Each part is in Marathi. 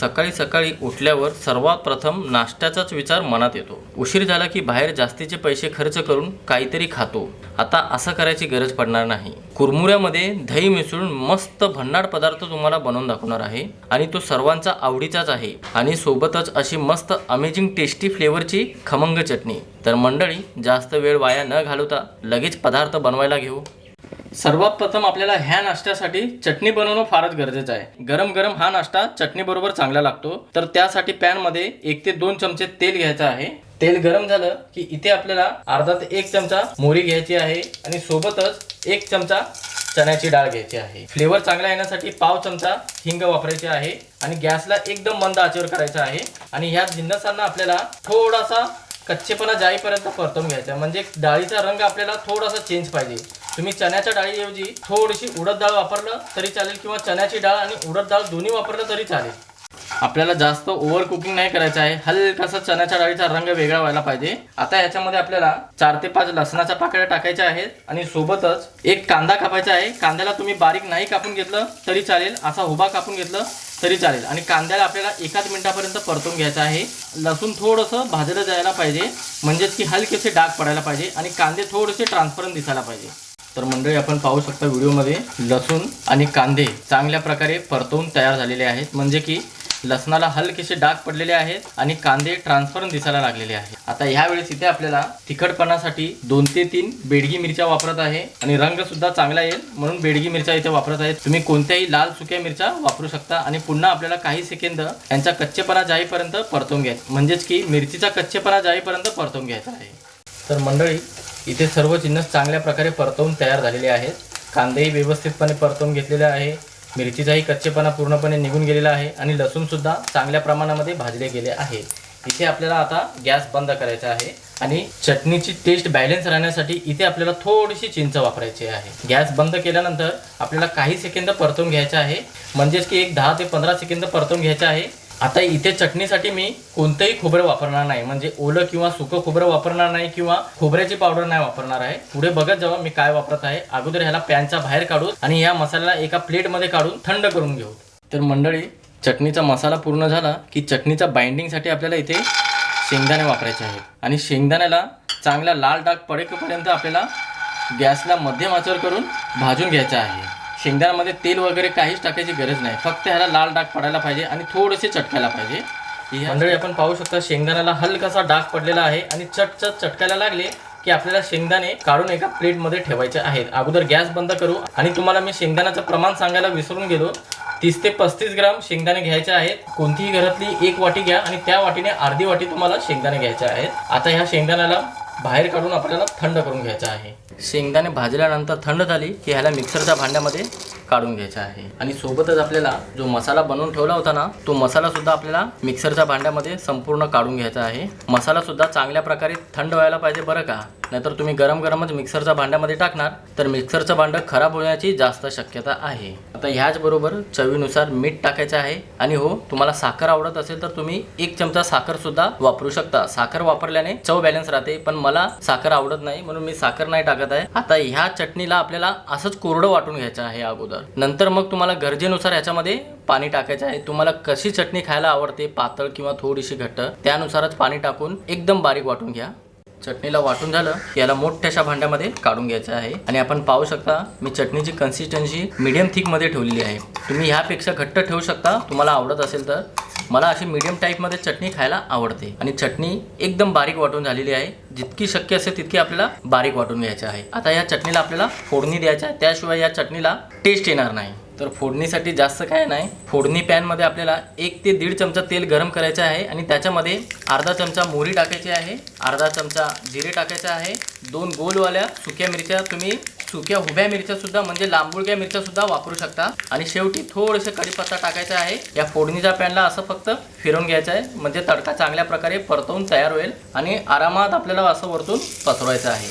सकाळी सकाळी उठल्यावर सर्वात प्रथम नाश्त्याचाच विचार मनात येतो. उशीर झाला की बाहेर जास्तीचे पैसे खर्च करून काहीतरी खातो. आता असं करायची गरज पडणार नाही. कुरमुऱ्यामध्ये दही मिसळून मस्त भन्नाट पदार्थ तुम्हाला बनवून दाखवणार आहे आणि तो सर्वांचा आवडीचाच आहे आणि सोबतच अशी मस्त अमेझिंग टेस्टी फ्लेवरची खमंग चटणी. तर मंडळी जास्त वेळ वाया न घालवता लगेच पदार्थ बनवायला घेऊ. सर्वात प्रथम आपल्याला ह्या नाश्त्यासाठी चटणी बनवणं फारच गरजेचं आहे. गरम गरम हा नाश्ता चटणी बरोबर चांगला लागतो. तर त्यासाठी पॅनमध्ये एक ते दोन चमचे तेल घ्यायचं आहे. तेल गरम झालं की इथे आपल्याला अर्धा ते एक चमचा मोहरी घ्यायची आहे आणि सोबतच एक चमचा चण्याची डाळ घ्यायची आहे. फ्लेवर चांगला येण्यासाठी पाव चमचा हिंग वापरायचे आहे आणि गॅसला एकदम मंद आचेवर करायचा आहे. आणि ह्या जिन्नसांना आपल्याला थोडासा कच्चेपणा जाईपर्यंत परतून घ्यायचा आहे. म्हणजे डाळीचा रंग आपल्याला थोडासा चेंज पाहिजे. तुम्ही चण्याच्या डाळीऐवजी थोडीशी उडद डाळ वापरलं तरी चालेल किंवा चण्याची डाळ आणि उडद डाळ दोन्ही वापरलं तरी चालेल. आपल्याला जास्त ओव्हर कुकिंग नाही करायचं आहे. हलकासा चण्याच्या डाळीचा रंग वेगळा व्हायला पाहिजे. आता याच्यामध्ये आपल्याला चार ते पाच लसणाच्या पाकळ्या टाकायच्या आहेत आणि सोबतच एक कांदा कापायचा आहे. कांद्याला तुम्ही बारीक नाही कापून घेतलं तरी चालेल. असा उभा कापून घेतलं तरी चालेल. आणि कांद्याला आपल्याला एकाच मिनिटापर्यंत परतून घ्यायचं आहे. लसूण थोडंसं भाजलं जायला पाहिजे. म्हणजेच की हलकेसे डाग पडायला पाहिजे आणि कांदे थोडेसे ट्रान्सपरंट दिसायला पाहिजे. तर मंडळी आपण पाहू शकता व्हिडिओमध्ये लसूण आणि कांदे चांगल्या प्रकारे परतवून तयार झालेले आहेत. म्हणजे की लसणाला हलकेसे डाग पडलेले आहेत आणि कांदे ट्रान्सपरंट दिसायला लागलेले आहेत. आता ह्यावेळेस इथे आपल्याला तिखटपणासाठी दोन ते तीन बेडगी मिरच्या वापरत आहे आणि रंग सुद्धा चांगला येईल म्हणून बेडगी मिरच्या इथे वापरत आहेत. तुम्ही कोणत्याही लाल सुक्या मिरच्या वापरू शकता आणि पुन्हा आपल्याला काही सेकंद यांचा कच्चेपणा जाईपर्यंत परतवून घ्यायचा म्हणजेच की मिरचीचा कच्चेपणा जाईपर्यंत परतवून घ्यायचा आहे. तर मंडळी इथे सर्व जिन्नस चांगल्या प्रकारे परतवून तयार झालेले आहेत. कांदेही व्यवस्थितपणे परतवून घेतलेले आहे. मिरचीचाही कच्चेपणा पूर्णपणे निघून गेलेला आहे आणि लसूणसुद्धा चांगल्या प्रमाणामध्ये भाजले गेले आहे. इथे आपल्याला आता गॅस बंद करायचा आहे आणि चटणीची टेस्ट बॅलन्स राहण्यासाठी इथे आपल्याला थोडीशी चिंच वापरायची आहे. गॅस बंद केल्यानंतर आपल्याला काही सेकंद परतवून घ्यायचे आहे. म्हणजेच की एक दहा ते पंधरा सेकंद परतवून घ्यायचं आहे. आता इथे चटणीसाठी मी कोणतंही खोबरं वापरणार नाही. म्हणजे ओलं किंवा सुकं खोबरं वापरणार नाही किंवा खोबऱ्याची पावडर नाही वापरणार आहे. पुढे बघत जाऊ मी काय वापरत आहे. अगोदर ह्याला पॅनच्या बाहेर काढून आणि या मसाल्याला एका प्लेटमध्ये काढून थंड करून घेऊ. तर मंडळी चटणीचा मसाला पूर्ण झाला की चटणीच्या बाइंडिंगसाठी आपल्याला इथे शेंगदाणे वापरायचे आहेत. आणि शेंगदाण्याला चांगला लाल डाग पडेपर्यंत आपल्याला गॅसला मध्यम आचर करून भाजून घ्यायचा आहे. शेंगदाण्यामध्ये तेल वगैरे काहीच टाकायची गरज नाही. फक्त ह्याला लाल डाग पडायला पाहिजे आणि थोडेसे चटकायला पाहिजे. मंडळी आपण पाहू शकता शेंगदाण्याला हलकासा डाग पडलेला आहे आणि चटचट चटकायला लागले की आपल्याला शेंगदाणे काढून एका प्लेटमध्ये ठेवायचे आहेत. अगोदर गॅस बंद करू आणि तुम्हाला मी शेंगदाण्याचं प्रमाण सांगायला विसरून गेलो. तीस ते पस्तीस ग्राम शेंगदाणे घ्यायचे आहेत. कोणतीही घरातली एक वाटी घ्या आणि त्या वाटीने अर्धी वाटी तुम्हाला शेंगदाणे घ्यायचे आहेत. आता ह्या शेंगदाण्याला बाहेर काढून आपल्याला थंड करून घ्यायचं आहे. शेंगदाणे भाजल्यानंतर थंड झाली की ह्याला मिक्सरच्या भांड्यामध्ये काढून घ्यायचा आहे. आणि सोबतच आपल्याला जो मसाला बनवून ठेवला होता ना तो मसाला सुद्धा आपल्याला मिक्सरच्या भांड्यामध्ये संपूर्ण काढून घ्यायचा आहे. मसाला सुद्धा चांगल्या प्रकारे थंड व्हायला पाहिजे बरं का? नाहीतर तुम्ही गरम गरमच मिक्सरच्या भांड्यामध्ये टाकणार तर मिक्सरचं भांडं खराब होण्याची जास्त शक्यता आहे. आता ह्याचबरोबर चवीनुसार मीठ टाकायचं आहे. आणि हो तुम्हाला साखर आवडत असेल तर तुम्ही एक चमचा साखर सुद्धा वापरू शकता. साखर वापरल्याने चव बॅलन्स राहते पण मला साखर आवडत नाही म्हणून मी साखर नाही टाकत आहे. आता ह्या चटणीला आपल्याला असंच कोरडं वाटून घ्यायचं आहे अगोदर. नंतर मग तुम्हाला गरजेनुसार याच्यामध्ये पाणी टाकायचं आहे. तुम्हाला कशी चटणी खायला आवडते पातळ किंवा थोडीशी घट्ट त्यानुसारच पाणी टाकून एकदम बारीक वाटून घ्या. चटणीला वाटून झालं की याला मोठ्याशा भांड्यामध्ये काढून घ्यायचं आहे. आणि आपण पाहू शकता मी चटणीची कन्सिस्टन्सी मीडियम थिकमध्ये ठेवलेली आहे. तुम्ही ह्यापेक्षा घट्ट ठेवू शकता. तुम्हाला आवडत असेल तर. मला अशी मीडियम टाईपमध्ये चटणी खायला आवडते. आणि चटणी एकदम बारीक वाटून झालेली आहे. जितकी शक्य असेल तितकी आपल्याला बारीक वाटून घ्यायची आहे. आता या चटणीला आपल्याला फोडणी द्यायची आहे. त्याशिवाय या चटणीला टेस्ट येणार नाही. तर फोडणीसाठी जास्त काय नाही. फोडणी पॅनमध्ये आपल्याला एक ते दीड चमचा तेल गरम करायचं आहे. आणि त्याच्यामध्ये अर्धा चमचा मोहरी टाकायची आहे. अर्धा चमचा जिरे टाकायचे आहे. दोन गोलवाल्या सुक्या मिरच्या तुम्ही सुक्या उभ्या मिरच्या सुद्धा म्हणजे लांबुळक्या मिरच्या सुद्धा वापरू शकता. आणि शेवटी थोडंसं कढीपत्ता टाकायचा आहे. या फोडणीच्या पॅनला असं फक्त फिरून घ्यायचं आहे. म्हणजे तडका चांगल्या प्रकारे परतवून तयार होईल आणि आरामात आपल्याला असं वरतून पसरवायचं आहे.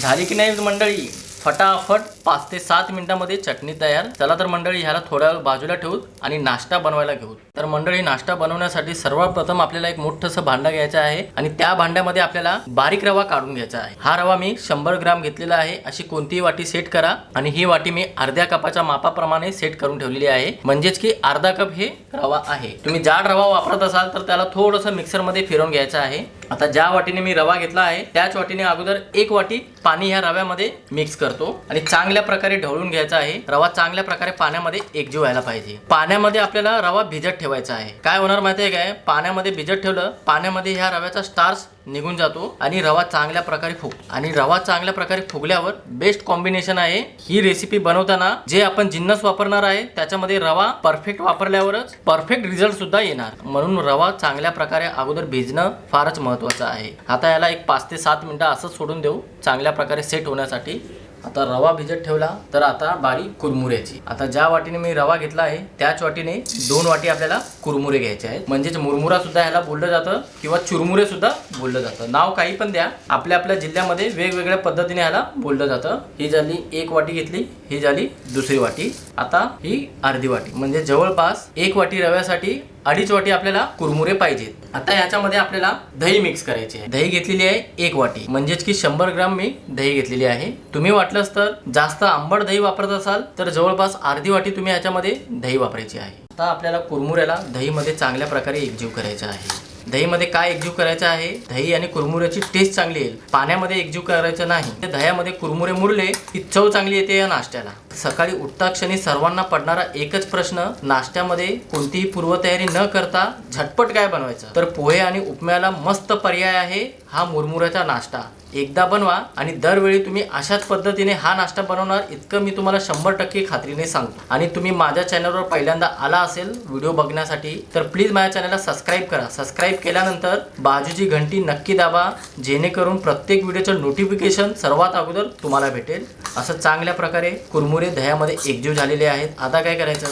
झाली की नाही मंडळी? फटाफट पाच ते सात मिनिटांमध्ये चटणी तयार. चला तर मंडळी ह्याला थोड्या वेळ बाजूला ठेवू आणि नाश्ता बनवायला घेऊ. तर मंडळी नाश्ता बनवण्यासाठी सर्वप्रथम आपल्याला एक मोठंसं भांडं घ्यायचं आहे आणि त्या भांड्यामध्ये आपल्याला बारीक रवा काढून घ्यायचा आहे. हा रवा मी शंभर ग्राम घेतलेला आहे. अशी कोणतीही वाटी सेट करा आणि ही वाटी मी अर्ध्या कपाच्या मापाप्रमाणे सेट करून ठेवलेली आहे. म्हणजेच की अर्धा कप हे रवा आहे. तुम्ही जाड रवा वापरत असाल तर त्याला थोडंसं मिक्सरमध्ये फिरवून घ्यायचं आहे. आता ज्या वाटीने मी रवा घेतला आहे त्याच वाटीने अगोदर एक वाटी पाणी ह्या रव्यामध्ये मिक्स करतो. आणि चांगल्या प्रकारे ढवळून घ्यायचा आहे. रवा चांगल्या प्रकारे पाण्यामध्ये एकजीव व्हायला पाहिजे. पाण्यामध्ये आपल्याला रवा भिजत ठेवायचा आहे. काय होणार माहिती आहे काय? पाण्यामध्ये भिजत ठेवलं पाण्यामध्ये ह्या रव्याचा स्टार्स निघून जातो आणि रवा चांगल्या प्रकारे फुग आणि रवा चांगल्या प्रकारे फुगल्यावर बेस्ट कॉम्बिनेशन आहे ही रेसिपी बनवताना जे आपण जिन्नस वापरणार आहे त्याच्यामध्ये रवा परफेक्ट वापरल्यावरच परफेक्ट रिझल्ट सुद्धा येणार. म्हणून रवा चांगल्या प्रकारे अगोदर भिजणं फारच महत्वाचं आहे. आता याला एक पाच ते सात मिनिटं असंच सोडून देऊ चांगल्या प्रकारे सेट होण्यासाठी. आता रवा भिजत ठेवला तर आता बारी कुरमुऱ्याची. आता ज्या वाटीने मी रवा घेतला आहे त्याच वाटीने दोन वाटी आपल्याला कुरमुरे घ्यायचे आहेत. म्हणजेच मुरमुरा सुद्धा ह्याला बोललं जातं किंवा चुरमुरे सुद्धा बोललं जातं. नाव काही पण द्या. आपल्या आपल्या जिल्ह्यामध्ये वेगवेगळ्या पद्धतीने ह्याला बोललं जातं. ही झाली एक वाटी घेतली ही झाली दुसरी वाटी. आता ही अर्धी वाटी. म्हणजे जवळपास एक वाटी रव्यासाठी अडीच वाटी आपल्याला कुरमुरे पाहिजेत. आता याच्यामध्ये आपल्याला दही मिक्स करायची आहे. दही घेतलेली आहे एक वाटी. म्हणजेच की शंभर ग्राम मी दही घेतलेली आहे. तुम्ही वाटलंच तर जास्त आंबट दही वापरत असाल तर जवळपास अर्धी वाटी तुम्ही याच्यामध्ये दही वापरायची आहे. आता आपल्याला कुरमुऱ्याला दहीमध्ये चांगल्या प्रकारे एकजीव करायचा आहे. दहीमध्ये काय एकजीव करायचं आहे? दही आणि कुरमुऱ्याची टेस्ट चांगली येईल. पाण्यामध्ये एकजीव करायचं नाही. तर दह्यामध्ये कुरमुरे मुरले की चव चांगली येते या नाश्त्याला. सकाळी उठता क्षणी सर्वांना पडणारा एकच प्रश्न नाश्त्यामध्ये कोणतीही पूर्वतयारी न करता झटपट काय बनवायचं? तर पोहे आणि उपम्याला मस्त पर्याय आहे हा मुरमुऱ्याचा नाश्ता. एकदा बनवा आणि दरवेळी तुम्ही अशाच पद्धतीने हा नाश्ता बनवणार इतकं मी तुम्हाला शंभर टक्के खात्रीने सांगतो. आणि तुम्ही माझ्या चॅनलवर पहिल्यांदा आला असेल व्हिडिओ बघण्यासाठी तर प्लीज माझ्या चॅनलला सबस्क्राईब करा. सबस्क्राईब केल्यानंतर बाजूची घंटी नक्की दाबा जेणेकरून प्रत्येक व्हिडिओचं नोटिफिकेशन सर्वात अगोदर तुम्हाला भेटेल. असं चांगल्या प्रकारे कुरमुरे दह्यामध्ये एकजीव झालेले आहेत. आता काय करायचं?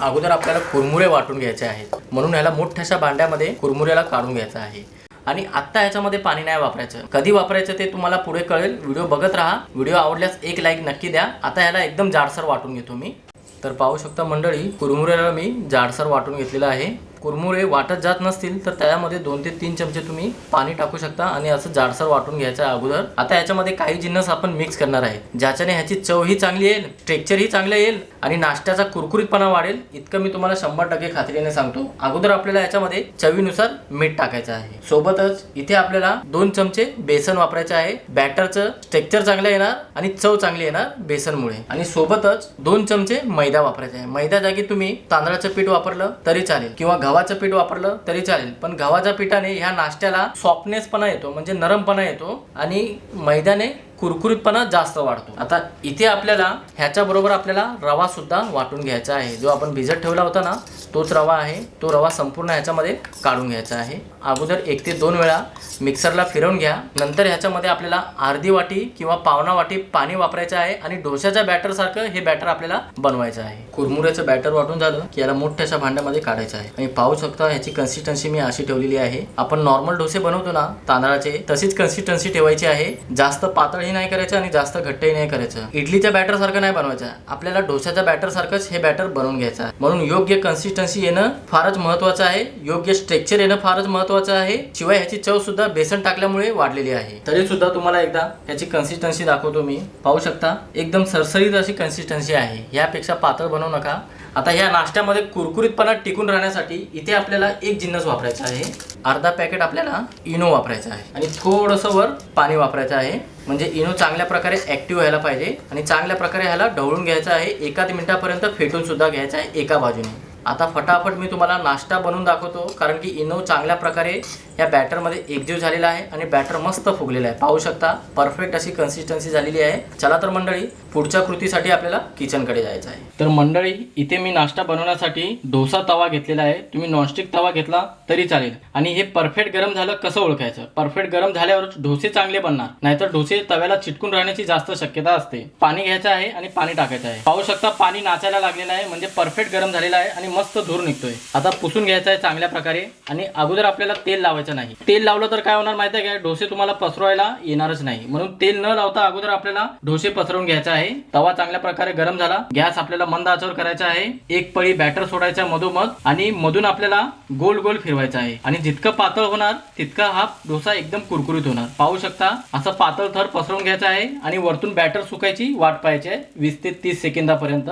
अगोदर आपल्याला कुरमुरे वाटून घ्यायचे आहेत. म्हणून ह्याला मोठ्याशा भांड्यामध्ये कुरमुऱ्याला काढून घ्यायचं आहे. आणि आत्ता याच्यामध्ये पाणी नाही वापरायचं. कधी वापरायचं ते तुम्हाला पुढे कळेल. व्हिडिओ बघत राहा. व्हिडिओ आवडल्यास एक लाईक नक्की द्या. आता ह्याला एकदम जाडसर वाटून घेतो मी. तर पाहू शकता मंडळी कुरमुऱ्याला मी जाडसर वाटून घेतलेलं आहे. कुरमुरे वाटत जात नसतील तर त्यामध्ये दोन ते तीन चमचे तुम्ही पाणी टाकू शकता आणि असं जाडसर वाटून घ्यायचं अगोदर. आता याच्यामध्ये काही जिन्नस आपण मिक्स करणार आहे. ज्याच्याने ह्याची चव ही चांगली येईल टेक्चर ही चांगलं येईल आणि नाश्त्याचा कुरकुरीतपणा वाढेल इतकं मी तुम्हाला शंभर टक्के खात्रीने सांगतो. अगोदर आपल्याला याच्यामध्ये चवीनुसार मीठ टाकायचं आहे. सोबतच इथे आपल्याला दोन चमचे बेसन वापरायचे आहे. बॅटरचं टेक्चर चांगलं येणार आणि चव चांगली येणार बेसनमुळे. आणि सोबतच दोन चमचे मैदा वापरायचा आहे. मैदा जागी तुम्ही तांदळाचं पीठ वापरलं तरी चालेल किंवा गव्हाचं पीठ वापरलं तरी चालेल. पण गव्हाच्या पिठाने ह्या नाश्त्याला सॉफ्टनेसपणा येतो म्हणजे नरमपणा येतो आणि मैद्याने कुरकुरीतपणा जास्त वाढतो. आता इथे आपल्याला ह्याच्या बरोबर आपल्याला रवा सुद्धा वाटून घ्यायचा आहे. जो आपण भिजत ठेवला होता ना तोच रवा आहे. तो रवा संपूर्ण ह्याच्यामध्ये काढून घ्यायचा आहे. अगोदर एक ते दोन वेळा मिक्सरला फिरवून घ्या. नंतर ह्याच्यामध्ये आपल्याला अर्धी वाटी किंवा पावणा वाटी पाणी वापरायचं आहे आणि डोश्याच्या बॅटर सारखं हे बॅटर आपल्याला बनवायचं आहे. कुरमुऱ्याचं बॅटर वाटून झालं की याला मोठ्याशा भांड्यामध्ये काढायचं आहे. आणि पाहू शकता ह्याची कन्सिस्टन्सी मी अशी ठेवलेली आहे. आपण नॉर्मल डोसे बनवतो ना तांदळाचे तशीच कन्सिस्टन्सी ठेवायची आहे. जास्त पातळ पातळही नाही करायचं आणि जास्त घट्टही नाही करायचं. इडलीच्या बॅटर सारखं नाही बनवायचं. आपल्याला डोशाच्या बॅटर सारखंच हे बॅटर बनवून घ्यायचं आहे. म्हणून योग्य कन्सिस्टन्सी येणं फारच महत्वाचं आहे. योग्य स्ट्रेक्चर येणं फारच महत्वाचं आहे. शिवाय ह्याची चव सुद्धा बेसन टाकल्यामुळे वाढलेली आहे. तरी सुद्धा तुम्हाला एकदा ह्याची कन्सिस्टन्सी दाखवतो मी. पाहू शकता एकदम सरसरीत अशी कन्सिस्टन्सी आहे. यापेक्षा पातळ बनवू नका. आता ह्या नाश्त्यामध्ये कुरकुरीतपणा टिकून राहण्यासाठी इथे आपल्याला एक जिन्नस वापरायचा आहे. अर्धा पॅकेट आपल्याला इनो वापरायचा आहे. आणि थोडंसं वर पाणी वापरायचं आहे. म्हणजे इनो चांगल्या प्रकारे ऍक्टिव्ह व्हायला पाहिजे. आणि चांगल्या प्रकारे ह्याला ढवळून घ्यायचं आहे. एकाच मिनिटापर्यंत फेटून सुद्धा घ्यायचं आहे एका बाजूने. आता फटाफट मी तुम्हाला नाश्ता बनवून दाखवतो कारण की इनो चांगल्या प्रकारे या बॅटरमध्ये एकजीव झालेला आहे आणि बॅटर मस्त फुगलेला आहे. पाहू शकता परफेक्ट अशी कन्सिस्टन्सी झालेली आहे. चला तर मंडळी पुढच्या कृतीसाठी आपल्याला किचनकडे जायचं आहे. तर मंडळी इथे मी नाश्ता बनवण्यासाठी डोसा तवा घेतलेला आहे. तुम्ही नॉनस्टिक तवा घेतला तरी चालेल. आणि हे परफेक्ट गरम झालं कसं ओळखायचं? परफेक्ट गरम झाल्यावर डोसे चांगले बनणार. नाहीतर डोसे तव्याला चिटकून राहण्याची जास्त शक्यता असते. पाणी घ्यायचं आहे आणि पाणी टाकायचं आहे. पाहू शकता पाणी नाचायला लागलेलं आहे. म्हणजे परफेक्ट गरम झालेलं आहे आणि मस्त धूर निघतोय. आता पुसून घ्यायचा आहे चांगल्या प्रकारे आणि अगोदर आपल्याला तेल लावायचं नाही. तेल लावलं तर काय होणार माहिती आहे का? डोसे तुम्हाला पसरवायला येणारच नाही. म्हणून तेल न लावता अगोदर आपल्याला डोसे पसरवून घ्यायचा आहे. तवा चांगल्या प्रकारे गरम झाला. गॅस आपल्याला मंद आचवर करायचा आहे. एक पळी बॅटर सोडायचा मधोमध आणि मधून आपल्याला गोल गोल फिरवायचा आहे. आणि जितकं पातळ होणार तितका हा डोसा एकदम कुरकुरीत होणार. पाहू शकता असं पातळ थर पसरवून घ्यायचा आहे आणि वरतून बॅटर सुकायची वाट पाहायची आहे. वीस ते तीस सेकंदापर्यंत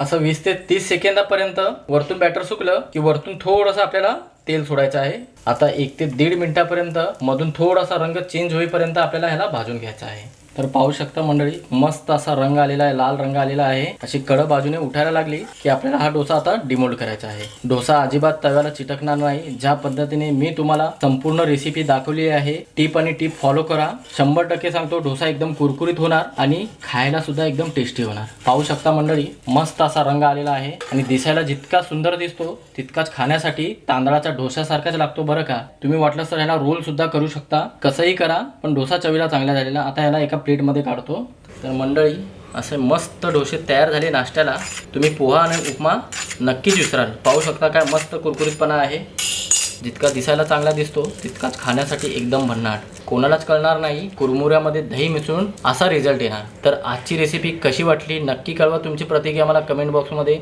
असं वीस ते तीस सेकंदापर्यंत वरतून बॅटर सुकलं की वरतून थोडंसं आपल्याला तेल सोडायचं आहे. आता एक ते दीड मिनिटापर्यंत मधून थोडासा रंग चेंज होईपर्यंत आपल्याला ह्याला भाजून घ्यायचा आहे. तर पाहू शकता मंडळी मस्त असा रंग आलेला आहे लाल रंग आलेला आहे. अशी कड बाजूने उठायला लागली की आपल्याला हा डोसा आता डिमोल्ड करायचा आहे. डोसा अजिबात तव्याला चिटकणार नाही. ज्या पद्धतीने मी तुम्हाला संपूर्ण रेसिपी दाखवली आहे टीप आणि टीप फॉलो करा. शंभर टक्के सांगतो डोसा एकदम कुरकुरीत होणार आणि खायला सुद्धा एकदम टेस्टी होणार. पाहू शकता मंडळी मस्त असा रंग आलेला आहे आणि दिसायला जितका सुंदर दिसतो तितकाच खाण्यासाठी तांदळाच्या डोस्यासारखाच लागतो बरं का. तुम्ही वाटलं तर ह्याला रोल सुद्धा करू शकता. कसंही करा पण डोसा चवीला चांगला झालेला. आता ह्याला एका प्लेटमध्ये काढतो. तर मंडळी असे मस्त डोसे तयार झाले नाश्त्याला. तुम्ही पोहा आणि उपमा नक्कीच विसराल. पाहू शकता काय मस्त कुरकुरीतपणा आहे. जितका दिसायला चांगला दिसतो तितकाच खाण्यासाठी एकदम भन्नाट. कोणालाच कळणार नाही कुरमुऱ्यामध्ये दही मिसळून असा रिझल्ट येणार. तर आजची रेसिपी कशी वाटली नक्की कळवा तुमची प्रतिक्रिया मला कमेंट बॉक्समध्ये